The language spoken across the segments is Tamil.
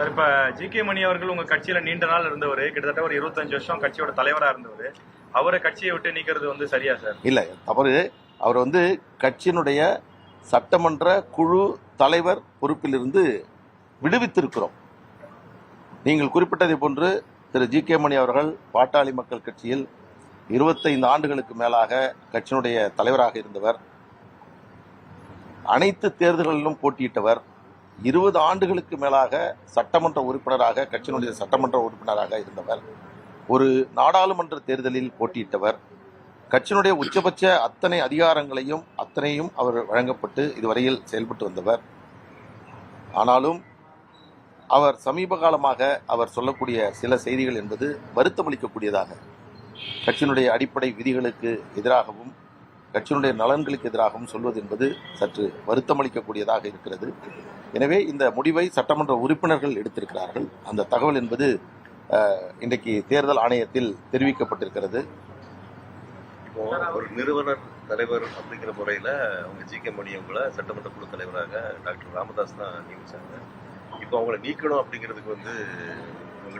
சார் இப்ப ஜி கே மணி அவர்கள் உங்க கட்சியில நீண்ட நாள் இருந்தவர் கிட்டத்தட்ட ஒரு இருபத்தஞ்சு வருஷம் கட்சியோட தலைவரா இருந்தவர். அவரை கட்சியை விட்டு நீக்கிறது வந்து சரியா சார்? இல்லை தவறு. அவர் வந்து கட்சியினுடைய சட்டமன்ற குழு தலைவர் பொறுப்பிலிருந்து விடுவித்திருக்கிறோம். நீங்கள் குறிப்பிட்டதை போன்று திரு ஜி கே மணி அவர்கள் பாட்டாளி மக்கள் கட்சியில் இருபத்தைந்து ஆண்டுகளுக்கு மேலாக கட்சியினுடைய தலைவராக இருந்தவர். அனைத்து தேர்தல்களிலும் போட்டியிட்டவர். இருபது ஆண்டுகளுக்கு மேலாக சட்டமன்ற உறுப்பினராக கட்சியினுடைய சட்டமன்ற உறுப்பினராக இருந்தவர். ஒரு நாடாளுமன்ற தேர்தலில் போட்டியிட்டவர். கட்சியினுடைய உச்சபட்ச அத்தனை அதிகாரங்களையும் அத்தனையும் அவர் வழங்கப்பட்டு இதுவரையில் செயல்பட்டு வந்தவர். ஆனாலும் அவர் சமீப காலமாக அவர் சொல்லக்கூடிய சில செய்திகள் என்பது வருத்தமளிக்கக்கூடியதாக கட்சியினுடைய அடிப்படை விதிகளுக்கு எதிராகவும் கட்சியினுடைய நலன்களுக்கு எதிராகவும் சொல்வது என்பது சற்று வருத்தமளிக்கக்கூடியதாக இருக்கிறது. எனவே இந்த முடிவை சட்டமன்ற உறுப்பினர்கள் எடுத்திருக்கிறார்கள். அந்த தகவல் என்பது இன்றைக்கு தேர்தல் ஆணையத்தில் தெரிவிக்கப்பட்டிருக்கிறது. ஒரு நிறுவனர் தலைவர் அப்படிங்கிற முறையில அவங்க ஜி கே மணி அவங்கள சட்டமன்ற குழு தலைவராக டாக்டர் ராமதாஸ் தான் நியமிச்சாங்க. இப்போ அவங்கள நீக்கணும் அப்படிங்கிறதுக்கு வந்து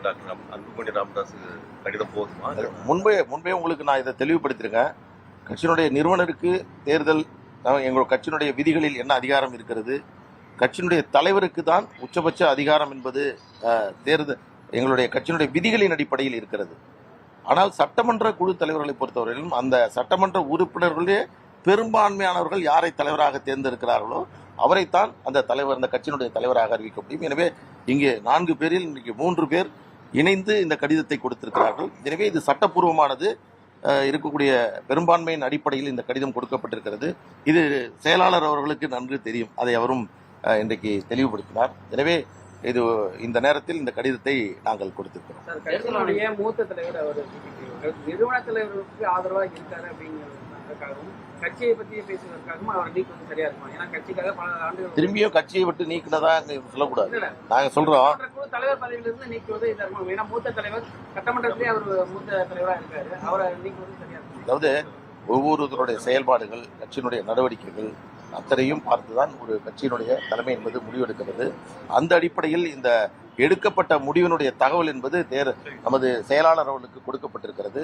டாக்டர் அன்புமணி ராமதாஸ் கடிதம் போதுமா? முன்பே முன்பே உங்களுக்கு நான் இதை தெளிவுபடுத்தியிருக்கேன். கட்சியினுடைய நிறுவனருக்கு தேர்தல் அஹ், எங்களோட கட்சியினுடைய விதிகளில் என்ன அதிகாரம் இருக்கிறது? கட்சியினுடைய தலைவருக்கு தான் உச்சபட்ச அதிகாரம் என்பது தேர்தல் எங்களுடைய கட்சியினுடைய விதிகளின் அடிப்படையில் இருக்கிறது. ஆனால் சட்டமன்ற குழு தலைவர்களை பொறுத்தவரையிலும் அந்த சட்டமன்ற உறுப்பினர்களே பெரும்பான்மையானவர்கள் யாரை தலைவராக தேர்ந்தெடுக்கிறார்களோ அவரைத்தான் அந்த தலைவர் அந்த கட்சியினுடைய தலைவராக அறிவிக்க முடியும். எனவே இங்கே நான்கு பேரில் இன்றைக்கு மூன்று பேர் இணைந்து இந்த கடிதத்தை கொடுத்திருக்கிறார்கள். எனவே இது சட்டப்பூர்வமானது. இருக்கக்கூடிய பெரும்பான்மையின் அடிப்படையில் இந்த கடிதம் கொடுக்கப்பட்டிருக்கிறது. இது செயலாளர் அவர்களுக்கு நன்கு தெரியும். அதை அவரும் இன்றைக்கு தெளிவுபடுத்தினார். எனவே இது இந்த நேரத்தில் இந்த கடிதத்தை நாங்கள் கொடுத்திருக்கிறோம். மூத்த தலைவர் அவர் நிறுவன தலைவர்களுக்கு ஆதரவா இருக்காரு அப்படிங்கிறதுக்காகவும் கட்சியை பத்தி பேசுவதற்காகவும் அவர் நீக்குவது சரியா இருக்கும்? ஏன்னா கட்சிக்காக பல ஆண்டுகள் திரும்பியும் கட்சியை விட்டு நீக்கினதா சொல்லக்கூடாது. நாங்க சொல்றோம். தலைவர் பதவியிலிருந்து நீக்குவது இதா இருக்கும் ஏன்னா மூத்த தலைவர் சட்டமன்றத்திலே அவர் மூத்த தலைவரா இருக்காரு. அவரை நீக்குவது சரியா இருக்கும்? அதாவது ஒவ்வொருவருடைய செயல்பாடுகள் கட்சியினுடைய நடவடிக்கைகள் அத்தனையும் பார்த்துதான் ஒரு கட்சியினுடைய தலைமை என்பது முடிவெடுக்கிறது அந்த அடிப்படையில் இந்த எடுக்கப்பட்ட முடிவினுடைய தகவல் என்பது தேர் நமது செயலாளர் அவர்களுக்கு கொடுக்கப்பட்டிருக்கிறது.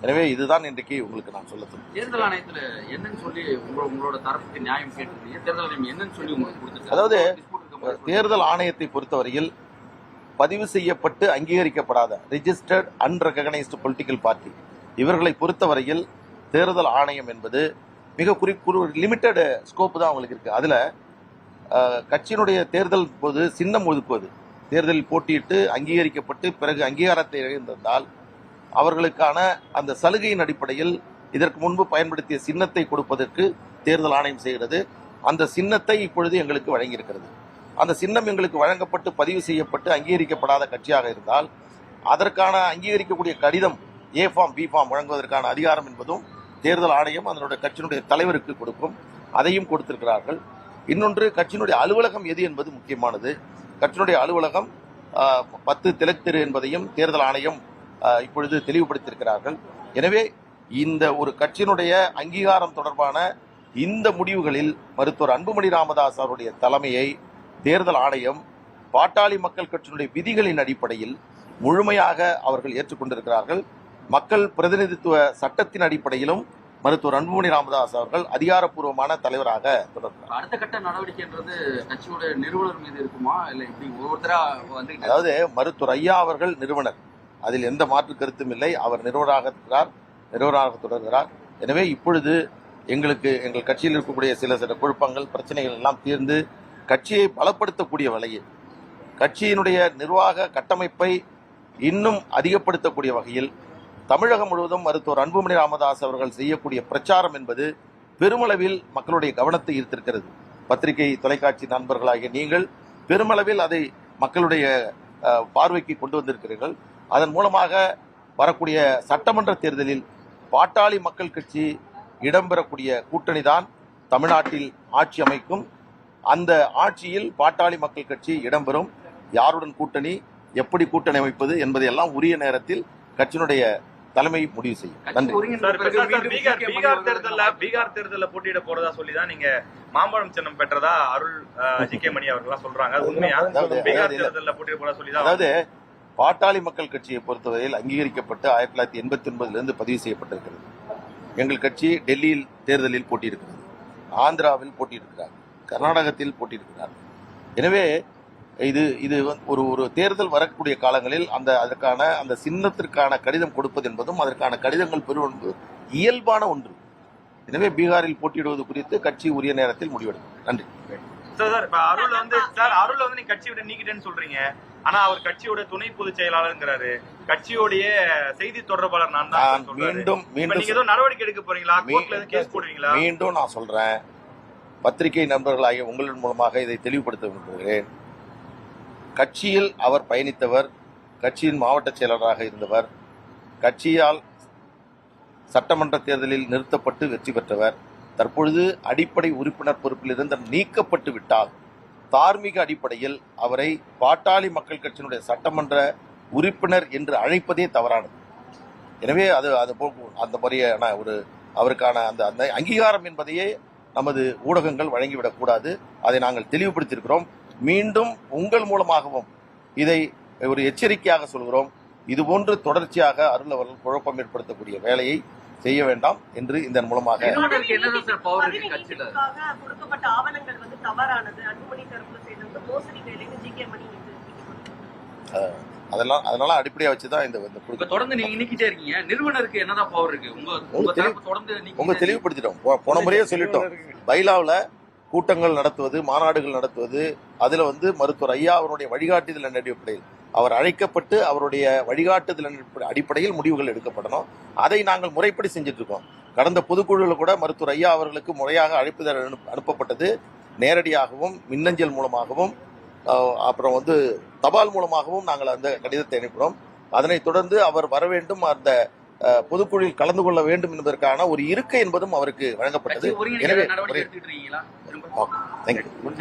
எனவே இதுதான் இன்றைக்கு உங்களுக்கு நான் சொல்ல. தேர்தல் ஆணையத்துல என்னன்னு சொல்லி உங்களோட தரப்புக்கு நியாயம் தேர்தல் ஆணையம் என்னன்னு சொல்லி உங்களுக்கு அதாவது, தேர்தல் ஆணையத்தை பொறுத்தவரையில் பதிவு செய்யப்பட்டு அங்கீகரிக்கப்படாத ரிஜிஸ்டர்ட் அன்ரெகனைஸ்டு பொலிட்டிக்கல் பார்ட்டி இவர்களை பொறுத்தவரையில் தேர்தல் ஆணையம் என்பது மிக குறி லிமிட்டட் ஸ்கோப் தான் அவங்களுக்கு இருக்கு. அதுல கட்சியினுடைய தேர்தல் போது சின்னம் ஒதுக்குவது. தேர்தலில் போட்டியிட்டு அங்கீகரிக்கப்பட்டு பிறகு அங்கீகாரத்தை இழந்திருந்தால் அவர்களுக்கான அந்த சலுகையின் அடிப்படையில் இதற்கு முன்பு பயன்படுத்திய சின்னத்தை கொடுப்பதற்கு தேர்தல் ஆணையம் செய்கிறது. அந்த சின்னத்தை இப்பொழுது எங்களுக்கு வழங்கியிருக்கிறது. அந்த சின்னம் எங்களுக்கு வழங்கப்பட்டு பதிவு செய்யப்பட்டு அங்கீகரிக்கப்படாத கட்சியாக இருந்தால் அதற்கான அங்கீகரிக்கக்கூடிய கடிதம் ஏ ஃபார்ம் பி ஃபார்ம் வழங்குவதற்கான அதிகாரம் என்பதும் தேர்தல் ஆணையம் அதனுடைய கட்சியினுடைய தலைவருக்கு கொடுக்கும். அதையும் கொடுத்திருக்கிறார்கள். இன்னொன்று கட்சியினுடைய அலுவலகம் எது என்பது முக்கியமானது. கட்சியினுடைய அலுவலகம் பத்து திலக் தெரு என்பதையும் தேர்தல் ஆணையம் இப்பொழுது தெளிவுபடுத்தியிருக்கிறார்கள். எனவே இந்த ஒரு கட்சியினுடைய அங்கீகாரம் தொடர்பான இந்த முடிவுகளில் மருத்துவர் அன்புமணி ராமதாஸ் அவருடைய தலைமையை தேர்தல் ஆணையம் பாட்டாளி மக்கள் கட்சியினுடைய விதிகளின் அடிப்படையில் முழுமையாக அவர்கள் ஏற்றுக்கொண்டிருக்கிறார்கள். மக்கள் பிரதிநிதித்துவ சட்டத்தின் அடிப்படையிலும் மருத்துவர் அன்புமணி ராமதாஸ் அவர்கள் அதிகாரப்பூர்வமான தலைவராக தொடர்கிறார். அடுத்த கட்ட நடவடிக்கைன்றது கட்சியோட நிறுவனர் மீது இருக்குமா? இல்ல இப்படி ஒவ்வொருத்தரா வந்து அதாவது மருத்துவர் ஐயா அவர்கள் நிறுவனர். அதில் எந்த மாற்று கருத்தும் இல்லை. அவர் நிறுவராக இருக்கிறார் நிறுவனராக தொடர்கிறார். எனவே இப்பொழுது எங்களுக்கு எங்கள் கட்சியில் இருக்கக்கூடிய சில சில குழப்பங்கள் பிரச்சனைகள் எல்லாம் தீர்ந்து கட்சியை பலப்படுத்தக்கூடிய வகையில் கட்சியினுடைய நிர்வாக கட்டமைப்பை இன்னும் அதிகப்படுத்தக்கூடிய வகையில் தமிழகம் முழுவதும் மருத்துவர் அன்புமணி ராமதாஸ் அவர்கள் செய்யக்கூடிய பிரச்சாரம் என்பது பெருமளவில் மக்களுடைய கவனத்தை ஈர்த்திருக்கிறது. பத்திரிகை தொலைக்காட்சி நண்பர்களாகிய நீங்கள் பெருமளவில் அதை மக்களுடைய பார்வைக்கு கொண்டு வந்திருக்கிறீர்கள். அதன் மூலமாக வரக்கூடிய சட்டமன்ற தேர்தலில் பாட்டாளி மக்கள் கட்சி இடம்பெறக்கூடிய கூட்டணி தான் தமிழ்நாட்டில் ஆட்சி அமைக்கும். அந்த ஆட்சியில் பாட்டாளி மக்கள் கட்சி இடம்பெறும். யாருடன் கூட்டணி எப்படி கூட்டணி அமைப்பது என்பதையெல்லாம் உரிய நேரத்தில் கட்சியினுடைய தலைமை முடிவு செய்யும். நன்றி. பீகார் தேர்தல்ல பீகார் தேர்தல்ல போட்டியிட போறதா சொல்லி தான் நீங்க மாம்பழம் சின்னம் பெற்றதா அருள் ஜி கே மணி அவர்கள்லாம் சொல்றாங்க. உண்மையா? பீகார். தேர்தல்ல போட்டியிட போறதா சொல்லி தான் அதாவது பாட்டாளி மக்கள் கட்சியை பொறுத்தவரையில் அங்கீகரிக்கப்பட்டு ஆயிரத்தி தொள்ளாயிரத்தி எண்பத்தி ஒன்பதிலிருந்து பதிவு செய்யப்பட்டிருக்கிறது. எங்கள் கட்சி டெல்லியில் தேர்தலில் போட்டியிருக்கிறது. ஆந்திராவில் போட்டியிருக்கிறார் கர்நாடகத்தில் போட்டியிருக்கிறார் எனவே இது இது ஒரு ஒரு தேர்தல் வரக்கூடிய காலங்களில் அந்த அதற்கான அந்த சின்னத்திற்கான கடிதம் கொடுப்பது என்பதும் அதற்கான கடிதங்கள் பெறுவது இயல்பான ஒன்று. எனவே பீகாரில் போட்டியிடுவது குறித்து கட்சி உரிய நேரத்தில் முடிவெடுக்கும். நன்றி. சார் இப்ப அருள் வந்து சார் அருள் வந்து நீங்க கட்சி விட்டு நீக்கிட்டேன்னு சொல்றீங்க. ஆனா அவர் கட்சியோட துணை பொதுச் செயலாளர்ங்கிறாரு. கட்சியோடைய செய்தி தொடர்பாளர் நான் தான் மீண்டும் மீண்டும் நீங்க ஏதோ நடவடிக்கை எடுக்க போறீங்களா? கோர்ட்ல கேஸ் போடுவீங்களா? மீண்டும் நான் சொல்றேன். பத்திரிகை நண்பர்களாகிய உங்களின் மூலமாக இதை தெளிவுபடுத்த விரும்புகிறேன். கட்சியில் அவர் பயணித்தவர் கட்சியின் மாவட்ட செயலராக இருந்தவர் கட்சியால் சட்டமன்ற தேர்தலில் நிறுத்தப்பட்டு வெற்றி பெற்றவர் தற்பொழுது அடிப்படை உறுப்பினர் பொறுப்பிலிருந்து நீக்கப்பட்டு விட்டால் தார்மீக அடிப்படையில் அவரை பாட்டாளி மக்கள் கட்சியினுடைய சட்டமன்ற உறுப்பினர் என்று அழைப்பதே தவறானது. எனவே அது அது போ- அந்த மாதிரியான ஒரு அவருக்கான அந்த அந்த அங்கீகாரம் என்பதையே நமது ஊடகங்கள் வழங்கிவிடக்கூடாது அதை நாங்கள் தெளிவுபடுத்தியிருக்கிறோம். மீண்டும் உங்கள் மூலமாகவும் இதை ஒரு எச்சரிக்கையாக சொல்கிறோம். இதுபோன்று தொடர்ச்சியாக அருள் அவர்கள் குழப்பம் ஏற்படுத்தக்கூடிய வேலையை செய்ய வேண்டாம் என்று இதன் மூலமாக. அதெல்லாம் அதனால அடிப்படையா வச்சுதான் இந்த தொடர்ந்து நீங்க நீக்கிட்டே இருக்கீங்க. நிறுவனருக்கு என்னதான் பவர் இருக்கு? உங்க தொடர்ந்து உங்க தெளிவுபடுத்திட்டோம். போன முறையே சொல்லிட்டோம். பைலாவில் கூட்டங்கள் நடத்துவது மாநாடுகள் நடத்துவது அதுல வந்து மருத்துவர் ஐயா அவருடைய வழிகாட்டுதல் அடிப்படையில்? அவர் அழைக்கப்பட்டு அவருடைய வழிகாட்டுதல் அடிப்படை- அடிப்படையில் முடிவுகள் எடுக்கப்படணும். அதை நாங்கள் முறைப்படி செஞ்சுட்டு இருக்கோம் கடந்த பொதுக்குழுவில் கூட மருத்துவர் ஐயா அவர்களுக்கு முறையாக அழைப்புதல் அனுப்ப- அனுப்பப்பட்டது. நேரடியாகவும் மின்னஞ்சல் மூலமாகவும் அப்புறம் வந்து தபால் மூலமாகவும் நாங்கள் அந்த கடிதத்தை அனுப்பினோம் அதனைத் தொடர்ந்து அவர் வர வேண்டும் அந்த பொதுக்குழுவில் கலந்து கொள்ள வேண்டும் என்பதற்கான ஒரு இருக்கை என்பதும் அவருக்கு வழங்கப்பட்டது. எனவே தேங்க்யூ